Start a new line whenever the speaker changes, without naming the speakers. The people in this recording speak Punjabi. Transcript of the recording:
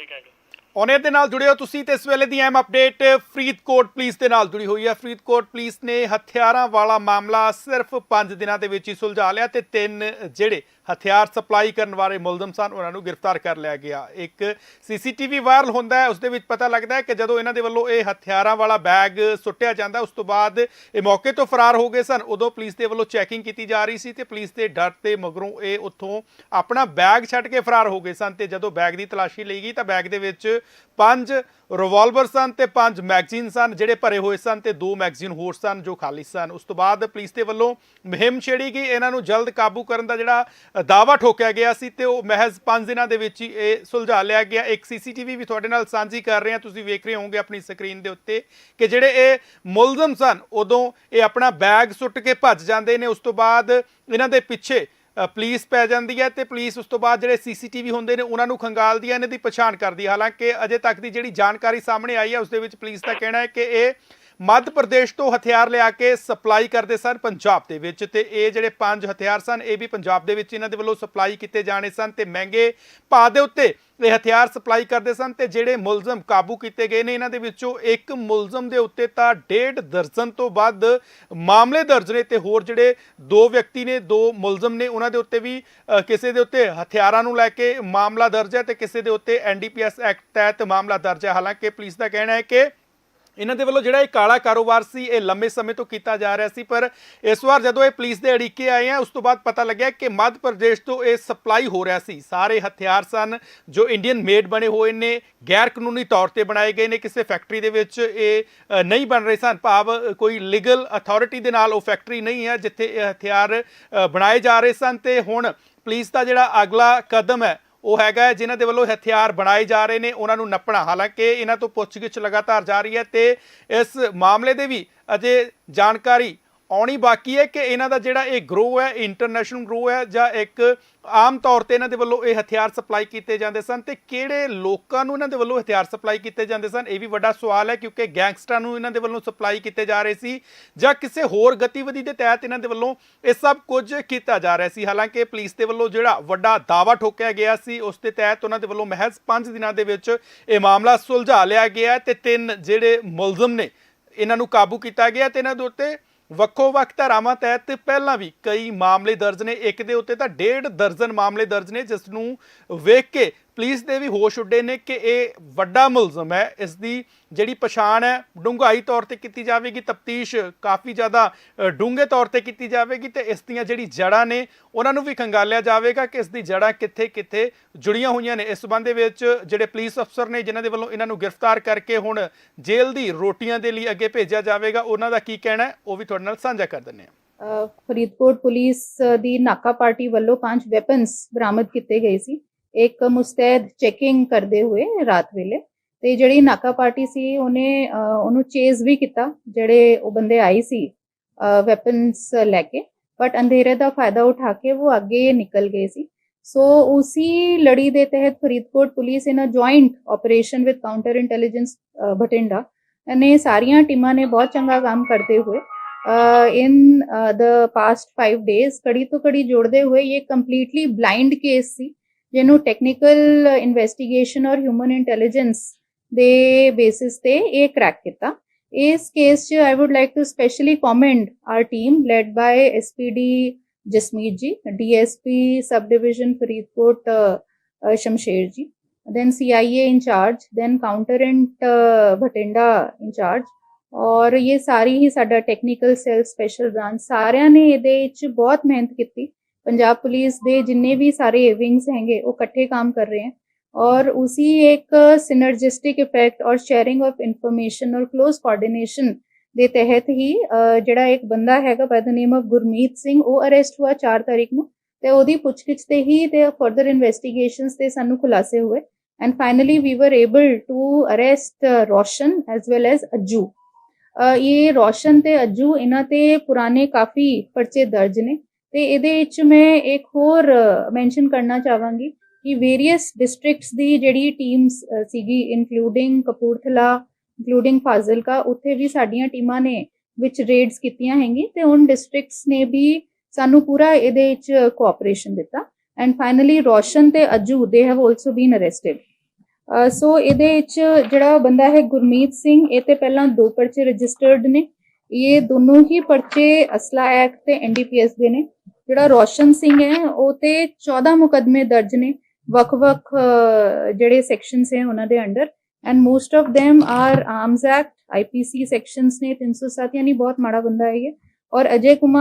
ਠੀਕ ਹੈ ਜੀ
ਔਨੇ ਦੇ ਨਾਲ ਜੁੜੇ ਹੋ ਤੁਸੀਂ ਤੇ ਇਸ ਵੇਲੇ ਦੀ ਐਮ ਅਪਡੇਟ, ਫਰੀਦਕੋਟ ਪੁਲਿਸ ਦੇ ਨਾਲ ਜੁੜੀ ਹੋਈ ਹੈ। ਫਰੀਦਕੋਟ ਪੁਲਿਸ ਨੇ ਹਥਿਆਰਾਂ ਵਾਲਾ ਮਾਮਲਾ ਸਿਰਫ 5 ਦਿਨਾਂ ਦੇ ਵਿੱਚ ਹੀ ਸੁਲਝਾ ਲਿਆ ਤੇ ਤਿੰਨ ਜਿਹੜੇ ਹਥਿਆਰ ਸਪਲਾਈ ਕਰਨ ਵਾਲੇ ਮੁਲਜ਼ਮ ਸਨ, ਉਹਨਾਂ ਨੂੰ ਗ੍ਰਿਫਤਾਰ ਕਰ ਲਿਆ ਗਿਆ। ਇੱਕ ਸੀਸੀਟੀਵੀ ਵਾਇਰਲ ਹੁੰਦਾ ਹੈ, ਉਸ ਦੇ ਵਿੱਚ ਪਤਾ ਲੱਗਦਾ ਹੈ ਕਿ ਜਦੋਂ ਇਹਨਾਂ ਦੇ ਵੱਲੋਂ ਇਹ ਹਥਿਆਰਾਂ ਵਾਲਾ ਬੈਗ ਸੁੱਟਿਆ ਜਾਂਦਾ, ਉਸ ਤੋਂ ਬਾਅਦ ਇਹ ਮੌਕੇ ਤੋਂ ਫਰਾਰ ਹੋ ਗਏ ਸਨ। ਉਦੋਂ ਪੁਲਿਸ ਦੇ ਵੱਲੋਂ ਚੈਕਿੰਗ ਕੀਤੀ ਜਾ ਰਹੀ ਸੀ ਤੇ ਪੁਲਿਸ ਦੇ ਡਰ ਤੇ ਮਗਰੋਂ ਇਹ ਉੱਥੋਂ ਆਪਣਾ ਬੈਗ ਛੱਡ ਕੇ ਫਰਾਰ ਹੋ ਗਏ ਸਨ ਤੇ ਜਦੋਂ ਬੈਗ ਦੀ ਤਲਾਸ਼ੀ ਲਈ ਗਈ ਤਾਂ ਬੈਗ ਦੇ ਵਿੱਚ ਪੰਜ ਰਿਵਾਲਵਰ ਸਨ ਤੇ ਪੰਜ ਮੈਗਜ਼ੀਨ ਸਨ ਜਿਹੜੇ ਭਰੇ ਹੋਏ ਸਨ ਤੇ ਦੋ ਮੈਗਜ਼ੀਨ ਹੋਰ ਸਨ ਜੋ ਖਾਲੀ ਸਨ। ਉਸ ਤੋਂ ਬਾਅਦ ਪੁਲਿਸ ਦੇ ਵੱਲੋਂ ਮੁਹਿੰਮ ਛੇੜੀ ਗਈ। ਇਹਨਾਂ ਨੂੰ ਜਲਦ ਕਾਬੂ ਕਰਨ ਦਾ ਜਿਹੜਾ ਅ, ਦਾਅਵਾ ਠੋਕਿਆ ਗਿਆ ਸੀ ਤੇ ਉਹ ਮਹਿਜ਼ 5 ਦਿਨਾਂ ਦੇ ਵਿੱਚ ਹੀ ਇਹ ਸੁਲਝਾ ਲਿਆ ਗਿਆ। ਇੱਕ ਸੀਸੀਟੀਵੀ ਵੀ ਤੁਹਾਡੇ ਨਾਲ ਸਾਂਝੀ ਕਰ ਰਹੇ। ਹਾਂ ਤੁਸੀਂ ਵੇਖ ਰਹੇ ਹੋਵੋਗੇ ਆਪਣੀ ਸਕਰੀਨ ਦੇ ਉੱਤੇ ਕਿ ਜਿਹੜੇ ਇਹ ਮੁਲਜ਼ਮ ਸਨ ਉਦੋਂ ਇਹ ਆਪਣਾ ਬੈਗ ਸੁੱਟ ਕੇ ਭੱਜ ਜਾਂਦੇ ਨੇ। ਉਸ ਤੋਂ ਬਾਅਦ ਇਹਨਾਂ ਦੇ ਪਿੱਛੇ ਪੁਲਿਸ ਪੈ ਜਾਂਦੀ ਹੈ ਤੇ ਪੁਲਿਸ ਉਸ ਤੋਂ ਬਾਅਦ ਜਿਹੜੇ ਸੀਸੀਟੀਵੀ ਹੁੰਦੇ ਨੇ, ਉਹਨਾਂ ਨੂੰ ਖੰਗਾਲਦੀ ਹੈ ਇਹਨਾਂ ਦੀ ਪਛਾਣ ਕਰਦੀ ਹੈ। ਹਾਲਾਂਕਿ ਅਜੇ ਤੱਕ ਦੀ ਜਿਹੜੀ ਜਾਣਕਾਰੀ ਸਾਹਮਣੇ ਆਈ ਹੈ, ਉਸ ਦੇ ਵਿੱਚ ਪੁਲਿਸ ਦਾ ਕਹਿਣਾ ਹੈ ਕਿ ਇਹ ਮੱਧ ਪ੍ਰਦੇਸ਼ ਤੋਂ ਹਥਿਆਰ ਲਿਆ ਕੇ ਸਪਲਾਈ ਕਰਦੇ ਸਨ ਪੰਜਾਬ ਦੇ ਵਿੱਚ ਤੇ ਇਹ ਜਿਹੜੇ ਪੰਜ ਹਥਿਆਰ ਸਨ, ਇਹ ਵੀ ਪੰਜਾਬ ਦੇ ਵਿੱਚ ਇਹਨਾਂ ਦੇ ਵੱਲੋਂ ਸਪਲਾਈ ਕੀਤੇ ਜਾਣੇ ਸਨ ਤੇ ਮਹਿੰਗੇ ਭਾਅ ਦੇ ਉੱਤੇ ਇਹ ਹਥਿਆਰ ਸਪਲਾਈ ਕਰਦੇ ਸਨ ਤੇ ਜਿਹੜੇ ਮੁਲਜ਼ਮ ਕਾਬੂ ਕੀਤੇ ਗਏ ਨੇ ਇਹਨਾਂ ਦੇ ਵਿੱਚੋਂ ਇੱਕ ਮੁਲਜ਼ਮ ਦੇ ਉੱਤੇ ਤਾਂ ਡੇਢ ਦਰਜਨ ਤੋਂ ਵੱਧ ਮਾਮਲੇ ਦਰਜ ਨੇ ਤੇ ਹੋਰ ਜਿਹੜੇ ਦੋ ਵਿਅਕਤੀ ਨੇ, ਦੋ ਮੁਲਜ਼ਮ ਨੇ ਉਹਨਾਂ ਦੇ ਉੱਤੇ ਵੀ ਕਿਸੇ ਦੇ ਉੱਤੇ ਹਥਿਆਰਾਂ ਨੂੰ ਲੈ ਕੇ ਮਾਮਲਾ ਦਰਜ ਹੈ ਤੇ ਕਿਸੇ ਦੇ ਉੱਤੇ ਐਨਡੀਪੀਐਸ ਐਕਟ ਤਹਿਤ ਮਾਮਲਾ ਦਰਜ ਹੈ। ਹਾਲਾਂਕਿ ਪੁਲਿਸ ਦਾ ਕਹਿਣਾ ਹੈ ਕਿ ਇਹਨਾਂ ਦੇ ਵੱਲੋਂ ਜਿਹੜਾ ਇਹ ਕਾਲਾ ਕਾਰੋਬਾਰ ਸੀ, ਇਹ ਲੰਮੇ ਸਮੇਂ ਤੋਂ ਕੀਤਾ ਜਾ ਰਿਹਾ ਸੀ, ਪਰ ਇਸ ਵਾਰ ਜਦੋਂ ਇਹ ਪੁਲਿਸ ਦੇ ਅੜਿੱਕੇ ਆਏ ਆ, ਉਸ ਤੋਂ ਬਾਅਦ ਪਤਾ ਲੱਗਿਆ ਕਿ ਮੱਧ ਪ੍ਰਦੇਸ਼ ਤੋਂ ਇਹ ਸਪਲਾਈ ਹੋ ਰਿਹਾ ਸੀ। ਸਾਰੇ ਹਥਿਆਰ ਸਨ, ਜੋ ਇੰਡੀਅਨ ਮੇਡ ਬਣੇ ਹੋਏ ਨੇ ਗੈਰ ਕਾਨੂੰਨੀ ਤੌਰ ਤੇ ਬਣਾਏ ਗਏ ਨੇ, ਕਿਸੇ ਫੈਕਟਰੀ ਦੇ ਵਿੱਚ ਇਹ ਨਹੀਂ ਬਣ ਰਹੇ ਸਨ। ਭਾਵ ਕੋਈ ਲੀਗਲ ਅਥਾਰਟੀ ਦੇ ਨਾਲ ਉਹ ਫੈਕਟਰੀ ਨਹੀਂ ਹੈ ਜਿੱਥੇ ਇਹ ਹਥਿਆਰ ਬਣਾਏ ਜਾ ਰਹੇ ਸਨ। ਤੇ ਹੁਣ ਪੁਲਿਸ ਦਾ ਜਿਹੜਾ ਅਗਲਾ ਕਦਮ ਹੈ ਉਹ ਹੈਗਾ ਜਿਨ੍ਹਾਂ ਦੇ ਵੱਲੋਂ ਹਥਿਆਰ ਬਣਾਏ ਜਾ ਰਹੇ ਨੇ, ਉਹਨਾਂ ਨੂੰ ਨੱਪਣਾ। ਹਾਲਾਂਕਿ ਇਹਨਾਂ ਤੋਂ ਪੁੱਛਗਿੱਛ ਲਗਾਤਾਰ ਜਾਰੀ ਹੈ ਤੇ ਇਸ ਮਾਮਲੇ ਦੇ ਵੀ ਅਜੇ ਜਾਣਕਾਰੀ ਆਉਣੀ ਬਾਕੀ ਹੈ ਕਿ ਇਹਨਾਂ ਦਾ ਜਿਹੜਾ ਇਹ ਗਰੋ ਹੈ ਇੰਟਰਨੈਸ਼ਨਲ ਗਰੋ ਹੈ ਜਾਂ ਇੱਕ ਆਮ ਤੌਰ ਤੇ ਇਹਨਾਂ ਦੇ ਵੱਲੋਂ ਇਹ ਹਥਿਆਰ ਸਪਲਾਈ ਕੀਤੇ ਜਾਂਦੇ ਸਨ ਤੇ ਕਿਹੜੇ ਲੋਕਾਂ ਨੂੰ ਇਹਨਾਂ ਦੇ ਵੱਲੋਂ ਹਥਿਆਰ ਸਪਲਾਈ ਕੀਤੇ ਜਾਂਦੇ ਸਨ? ਇਹ ਵੀ ਵੱਡਾ ਸਵਾਲ ਹੈ ਕਿਉਂਕਿ ਗੈਂਗਸਟਰਾਂ ਨੂੰ ਇਹਨਾਂ ਦੇ ਵੱਲੋਂ ਸਪਲਾਈ ਕੀਤੇ ਜਾ ਰਹੇ ਸੀ ਜਾਂ ਕਿਸੇ ਹੋਰ ਗਤੀਵਿਧੀ ਦੇ ਤਹਿਤ ਇਹਨਾਂ ਦੇ ਵੱਲੋਂ ਇਹ ਸਭ ਕੁਝ ਕੀਤਾ ਜਾ ਰਿਹਾ ਸੀ। ਹਾਲਾਂਕਿ ਪੁਲਿਸ ਦੇ ਵੱਲੋਂ ਜਿਹੜਾ ਵੱਡਾ ਦਾਅਵਾ ਠੋਕਿਆ ਗਿਆ ਸੀ, ਉਸ ਦੇ ਤਹਿਤ ਉਹਨਾਂ ਦੇ ਵੱਲੋਂ ਮਹਿਜ਼ 5 ਦਿਨਾਂ ਦੇ ਵਿੱਚ ਇਹ ਮਾਮਲਾ ਸੁਲਝਾ ਲਿਆ ਗਿਆ ਹੈ ਤੇ ਤਿੰਨ ਜਿਹੜੇ ਮੁਲਜ਼ਮ ਨੇ, ਇਹਨਾਂ ਨੂੰ ਕਾਬੂ ਕੀਤਾ ਗਿਆ ਤੇ ਇਹਨਾਂ ਦੇ ਉੱਤੇ ਵੱਖੋ ਵੱਖ ਧਾਰਾਵਾਂ ਤਹਿਤ ਪਹਿਲਾਂ ਵੀ ਕਈ ਮਾਮਲੇ ਦਰਜ ਨੇ। ਇੱਕ ਦੇ ਉੱਤੇ ਤਾਂ ਡੇਢ ਦਰਜਨ ਮਾਮਲੇ ਦਰਜ ਨੇ, ਜਿਸ ਨੂੰ ਵੇਖ ਕੇ ਪੁਲਿਸ ਦੇ ਵੀ ਹੋਸ਼ ਉੱਡੇ ਨੇ ਕਿ ਇਹ ਵੱਡਾ ਮੁਲਜ਼ਮ ਹੈ, ਇਸ ਦੀ ਜਿਹੜੀ ਪਛਾਣ ਹੈ, ਡੂੰਘਾਈ ਤੌਰ ਤੇ ਕੀਤੀ ਜਾਵੇਗੀ, ਤਫਤੀਸ਼ ਕਾਫੀ ਜ਼ਿਆਦਾ ਡੂੰਘੇ ਤੌਰ ਤੇ ਕੀਤੀ ਜਾਵੇਗੀ ਤੇ ਇਸ ਦੀਆਂ ਜਿਹੜੀ ਜੜ੍ਹਾਂ ਨੇ, ਉਹਨਾਂ ਨੂੰ ਵੀ ਖੰਗਾਲਿਆ ਜਾਵੇਗਾ ਕਿ ਇਸ ਦੀ ਜੜ੍ਹਾਂ ਕਿੱਥੇ ਕਿੱਥੇ ਜੁੜੀਆਂ ਹੋਈਆਂ ਨੇ। ਇਸ ਸੰਬੰਧ ਦੇ ਵਿੱਚ ਜਿਹੜੇ ਪੁਲਿਸ ਅਫਸਰ ਨੇ, ਜਿਨ੍ਹਾਂ ਦੇ ਵੱਲੋਂ ਇਹਨਾਂ ਨੂੰ ਗ੍ਰਿਫਤਾਰ ਕਰਕੇ ਹੁਣ ਜੇਲ੍ਹ ਦੀ ਰੋਟੀਆਂ ਦੇ ਲਈ ਅੱਗੇ ਭੇਜਿਆ ਜਾਵੇਗਾ, ਉਹਨਾਂ ਦਾ ਕੀ ਕਹਿਣਾ ਹੈ, ਉਹ ਵੀ ਤੁਹਾਡੇ ਨਾਲ ਸਾਂਝਾ ਕਰ ਦਿੰਦੇ ਹਾਂ।
ਫਰੀਦਕੋਟ ਪੁਲਿਸ ਦੀ ਨਾਕਾ ਪਾਰਟੀ ਵੱਲੋਂ ਪੰਜ ਵੈਪਨਸ ਬਰਾਮਦ ਕੀਤੇ ਗਏ ਸੀ। ਇੱਕ ਮੁਸਤੈਦ ਚੈਕਿੰਗ ਕਰਦੇ ਹੋਏ ਰਾਤ ਵੇਲੇ ਤੇ ਜਿਹੜੀ ਨਾਕਾ ਪਾਰਟੀ ਸੀ ਉਹਨੇ ਉਹਨੂੰ ਚੇਜ਼ ਵੀ ਕੀਤਾ, ਜਿਹੜੇ ਉਹ ਬੰਦੇ ਆਏ ਸੀ ਵੈਪਨਸ ਲੈ ਕੇ ਬਟ ਅੰਧੇਰੇ ਦਾ ਫਾਇਦਾ ਉਠਾ ਕੇ ਉਹ ਅੱਗੇ ਨਿਕਲ ਗਏ ਸੀ। ਸੋ ਉਸੀ ਲੜੀ ਦੇ ਤਹਿਤ Faridkot police in a joint operation with counter intelligence Bathinda ਨੇ ਸਾਰੀਆਂ ਟੀਮਾਂ ਨੇ ਬਹੁਤ ਚੰਗਾ ਕੰਮ ਕਰਦੇ ਹੋਏ in the past past 5 days ਕੜੀ ਤੋਂ ਕੜੀ ਜੋੜਦੇ ਹੋਏ ਇਹ ਕੰਪਲੀਟਲੀ ਬਲਾਈਂਡ ਕੇਸ ਸੀ। ਜਿਹਨੂੰ ਟੈਕਨੀਕਲ ਇਨਵੈਸਟੀਗੇਸ਼ਨ ਔਰ ਹਿਊਮਨ ਇੰਟੈਲੀਜੈਂਸ ਦੇ ਬੇਸਿਸ ਤੇ ਇਹ ਕ੍ਰੈਕ ਕੀਤਾ। ਇਸ ਕੇਸ 'ਚ I would like to specially commend our team led by SPD Jasmeet ji DSP sub division Faridkot Shamsher ji then CIA in charge then counterant uh, Bathinda in charge ਔਰ ਇਹ ਸਾਰੀ ਹੀ ਸਾਡਾ ਟੈਕਨੀਕਲ ਸੈੱਲ ਸਪੈਸ਼ਲ ਬ੍ਰਾਂਚ ਸਾਰਿਆਂ ਨੇ ਇਹਦੇ ਵਿੱਚ ਬਹੁਤ ਮਿਹਨਤ ਕੀਤੀ ਪੰਜਾਬ ਪੁਲਿਸ ਦੇ ਜਿੰਨੇ ਵੀ ਸਾਰੇ विंग्स ਹੈਗੇ, ਉਹ ਇਕੱਠੇ ਕੰਮ ਕਰ ਰਹੇ हैं ਔਰ उसी एक सिनर्जिस्टिक इफेक्ट और शेयरिंग ऑफ इंफॉर्मेशन और क्लोज कोऑर्डिनेशन ਦੇ ਤਹਿਤ ਹੀ ਜਿਹੜਾ ਇੱਕ ਬੰਦਾ ਹੈਗਾ by the name of Gurmeet Singh, ਉਹ ਅਰੈਸਟ ਹੋਇਆ 4 ਤਾਰੀਖ ਨੂੰ ਤੇ ਉਹਦੀ ਪੁੱਛਗਿੱਛ ਤੇ ਹੀ ਤੇ ਫਰਦਰ ਇਨਵੈਸਟੀਗੇਸ਼ਨਸ ਤੇ ਸਾਨੂੰ ਖੁਲਾਸੇ ਹੋਏ and finally we were able to arrest Roshan as well as Aju. ਇਹ ਰੋਸ਼ਨ ਤੇ ਅਜੂ, ਇਹਨਾਂ ਤੇ ਪੁਰਾਣੇ ਕਾਫੀ ਪਰਚੇ ਦਰਜ ਨੇ ਤੇ ਇਹਦੇ ਵਿੱਚ ਮੈਂ ਇੱਕ ਹੋਰ ਮੈਂਸ਼ਨ ਕਰਨਾ ਚਾਹਾਂਗੀ ਕਿ ਵੇਰੀਅਸ ਡਿਸਟ੍ਰਿਕਟਸ ਦੀ ਜਿਹੜੀ ਟੀਮਸ ਸੀਗੀ ਇਨਕਲੂਡਿੰਗ ਕਪੂਰਥਲਾ ਇਨਕਲੂਡਿੰਗ ਫਾਜ਼ਿਲਕਾ, ਉੱਥੇ ਵੀ ਸਾਡੀਆਂ ਟੀਮਾਂ ਨੇ ਵਿੱਚ ਰੇਡਸ ਕੀਤੀਆਂ ਹੈਗੀ ਤੇ ਉਹਨਾਂ ਡਿਸਟ੍ਰਿਕਟਸ ਨੇ ਵੀ ਸਾਨੂੰ ਪੂਰਾ ਇਹਦੇ ਵਿੱਚ ਕੋਆਪਰੇਸ਼ਨ ਦਿੱਤਾ। ਐਂਡ ਫਾਈਨਲੀ ਰੋਸ਼ਨ ਤੇ Aju they have also been arrested so ਇਹਦੇ ਵਿੱਚ ਜਿਹੜਾ ਬੰਦਾ ਹੈ ਗੁਰਮੀਤ ਸਿੰਘ, ਇਹ ਤੇ ਪਹਿਲਾਂ ਦੋ ਪਰਚੇ ਰਜਿਸਟਰਡ ਨੇ। ਇਹ ਦੋਨੋਂ ਹੀ ਪਰਚੇ ਅਸਲਾ ਐਕਟ ਤੇ ਐਨਡੀਪੀਐਸ ਦੇ ਨੇ। ਜਿਹੜਾ ਰੋਸ਼ਨ ਸਿੰਘ ਹੈ, ਉਹ ਤੇ 14 ਮੁਕਦਮੇ ਦਰਜ ਨੇ। ਵੱਖ-ਵੱਖ ਜਿਹੜੇ ਸੈਕਸ਼ਨਸ ਹੈ ਉਹਨਾਂ ਦੇ under and most of them are arms act IPC sections ਨੇ। 307 ਯਾਨੀ ਬਹੁਤ ਮਾੜਾ ਬੰਦਾ ਹੈ ਇਹ। ਔਰ ਅਜੇ ਕੁਮਾਰ